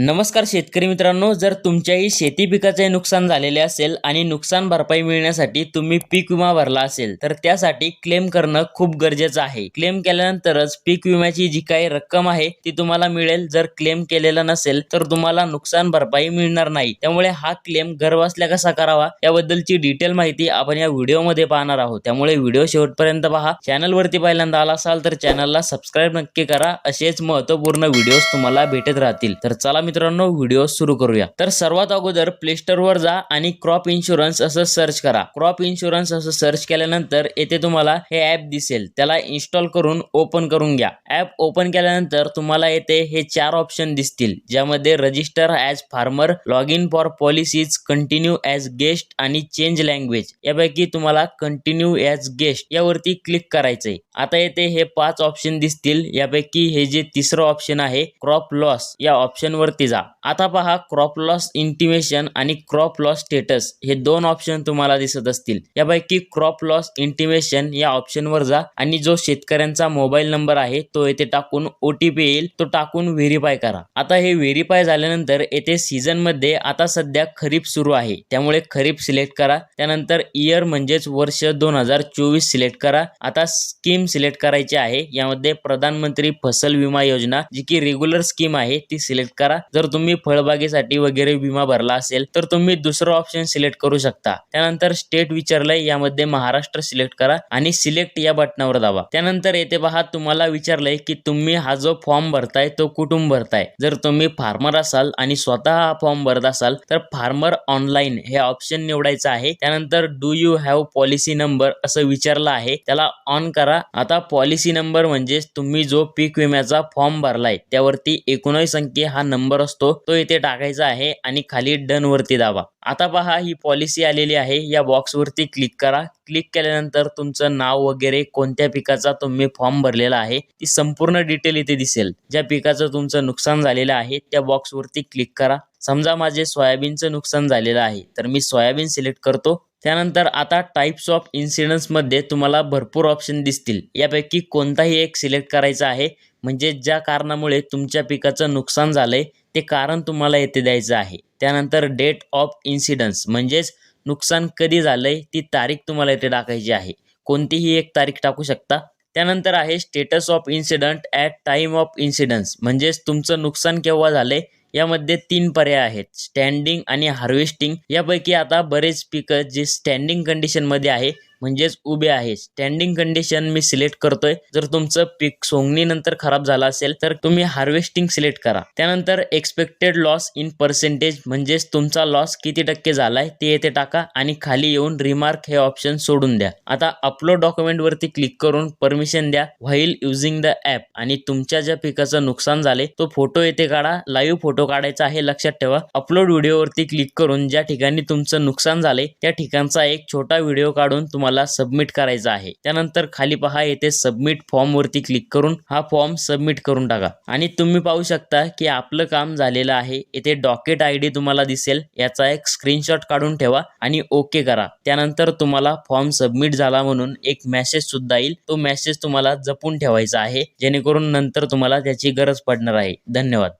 नमस्कार शेतकरी मित्रांनो जर तुमच्याही शेती पिकाचे नुकसान झालेले असेल आणि नुकसान भरपाई मिळण्यासाठी तुम्ही पीक विमा भरला असेल तर त्यासाठी क्लेम करणं खूप गरजेचं आहे. क्लेम केल्यानंतरच पीक विम्याची जी काही रक्कम आहे ती तुम्हाला मिळेल. जर क्लेम केलेला नसेल तर तुम्हाला नुकसान भरपाई मिळणार नाही. त्यामुळे हा क्लेम घरबसल्या कसा करावा याबद्दलची डिटेल माहिती आपण या व्हिडिओमध्ये पाहणार आहोत. त्यामुळे व्हिडिओ शेवटपर्यंत पहा. चॅनलवरती पहिल्यांदा आला असाल तर चॅनलला सबस्क्राईब नक्की करा. असेच महत्त्वपूर्ण व्हिडिओज तुम्हाला भेटत राहतील. तर चला मित्रांनो व्हिडिओ सुरू करूया. तर सर्वात अगोदर प्ले स्टोर वर जा आणि क्रॉप इन्शुरन्स असं सर्च करा. क्रॉप इन्शुरन्स असं सर्च केल्यानंतर येथे तुम्हाला हे ऍप दिसेल. त्याला इन्स्टॉल करून ओपन करून घ्या. ऍप ओपन केल्यानंतर तुम्हाला येथे हे चार ऑप्शन दिसतील ज्यामध्ये register as farmer log in for policies continue as guest आणि चेंज लँग्वेज यापैकी तुम्हाला कंटिन्यू ॲज गेस्ट यावरती क्लिक करायचंय. आता येथे हे पाच ऑप्शन दिसतील. यापैकी हे जे तिसरं ऑप्शन आहे क्रॉप लॉस या ऑप्शन वरती जा. आता पहा क्रॉप लॉस इंटिमेशन आणि क्रॉप लॉस स्टेटस हे दोन ऑप्शन तुम्हाला दिसत असतील. यापैकी क्रॉप लॉस इंटिमेशन या ऑप्शनवर जा आणि जो शेतकऱ्यांचा मोबाईल नंबर आहे तो येथे टाकून ओटीपी येईल तो टाकून व्हेरीफाय करा. आता हे व्हेरीफाय झाल्यानंतर येथे सीझनमध्ये आता सध्या खरीप सुरू आहे. त्यामुळे खरीप सिलेक्ट करा. त्यानंतर इयर म्हणजेच वर्ष दोन हजार चोवीस सिलेक्ट करा. आता स्कीम सिलेक्ट करायची आहे. यामध्ये प्रधानमंत्री फसल विमा योजना जी की रेग्युलर स्कीम आहे ती सिलेक्ट करा. जर तुम्ही फळबागेसाठी वगैरे विमा भरला असेल तर तुम्ही दुसरं ऑप्शन सिलेक्ट करू शकता. त्यानंतर स्टेट विचारलंय यामध्ये महाराष्ट्र सिलेक्ट करा आणि सिलेक्ट या बटनावर दाबा. त्यानंतर येथे पहा तुम्हाला विचारलंय की तुम्ही हा जो फॉर्म भरताय तो कुठून भरताय? जर तुम्ही फार्मर असाल आणि स्वतः हा फॉर्म भरत असाल तर फार्मर ऑनलाईन हे ऑप्शन निवडायचं आहे. त्यानंतर do you have policy number असं विचारलं आहे. त्याला ऑन करा. आता पॉलिसी नंबर म्हणजे तुम्ही जो पीक विम्याचा फॉर्म भरलाय त्यावरती एकोणीस अंकी हा नंबर असतो तो इथे टाकायचा आहे आणि खाली डन वरती दाबा. आता पहा ही पॉलिसी आलेली आहे. या बॉक्स वरती क्लिक करा. क्लिक केल्यानंतर तुमचं नाव वगैरे कोणत्या पिकाचा तुम्ही फॉर्म भरलेला आहे ती संपूर्ण डिटेल इथे दिसेल. ज्या पिकाचं तुमचं नुकसान झालेलं आहे त्या बॉक्स वरती क्लिक करा. समजा माझे सोयाबीनचं नुकसान झालेलं आहे तर मी सोयाबीन सिलेक्ट करतो. त्यानंतर आता टाइप्स ऑफ इन्सिडन्समध्ये तुम्हाला भरपूर ऑप्शन दिसतील. यापैकी कोणताही एक सिलेक्ट करायचा आहे. म्हणजे ज्या कारणामुळे तुमच्या पिकाचं नुकसान झालंय ते कारण तुम्हाला येथे द्यायचं आहे. त्यानंतर डेट ऑफ इन्सिडन्स म्हणजेच नुकसान कधी झालंय ती तारीख तुम्हाला येथे टाकायची आहे. कोणतीही एक तारीख टाकू शकता. त्यानंतर आहे status of incident at time of incidence म्हणजेच तुमचं नुकसान केव्हा झालंय यामध्ये तीन पर्याय आहेत. स्टँडिंग आणि हार्वेस्टिंग यापैकी आता बरेच पिकं जे स्टँडिंग कंडिशनमध्ये आहे म्हणजेच उभे आहे. स्टँडिंग कंडिशन मी सिलेक्ट करतोय. जर तुमचं पीक सोंगणीनंतर खराब झालं असेल तर तुम्ही हार्वेस्टिंग सिलेक्ट करा. त्यानंतर एक्सपेक्टेड लॉस इन पर्सेंटेज म्हणजेच तुमचा लॉस किती टक्के झालाय ते येथे टाका आणि खाली येऊन रिमार्क हे ऑप्शन सोडून द्या. आता अपलोड डॉक्युमेंट वरती क्लिक करून परमिशन द्या. व्हाईल युझिंग द ॲप आणि तुमच्या ज्या पिकाचं नुकसान झाले तो फोटो येथे काढा. लाईव्ह फोटो काढायचा आहे लक्षात ठेवा. अपलोड व्हिडिओवरती क्लिक करून ज्या ठिकाणी तुमचं नुकसान झाले त्या ठिकाणचा एक छोटा व्हिडिओ काढून तुम्हाला तुम्हाला सबमिट करायचा आहे. त्यानंतर खाली पहा येथे सबमिट फॉर्म वरती क्लिक करून हा फॉर्म सबमिट करून टाका. आणि तुम्ही पाहू शकता की आपलं काम झालेलं आहे. येथे डॉकेट आय डी तुम्हाला दिसेल. याचा एक स्क्रीनशॉट काढून ठेवा आणि ओके करा. त्यानंतर तुम्हाला फॉर्म सबमिट झाला म्हणून एक मेसेज सुद्धा येईल. तो मेसेज तुम्हाला जपून ठेवायचा आहे. जेणेकरून नंतर तुम्हाला त्याची गरज पडणार आहे. धन्यवाद.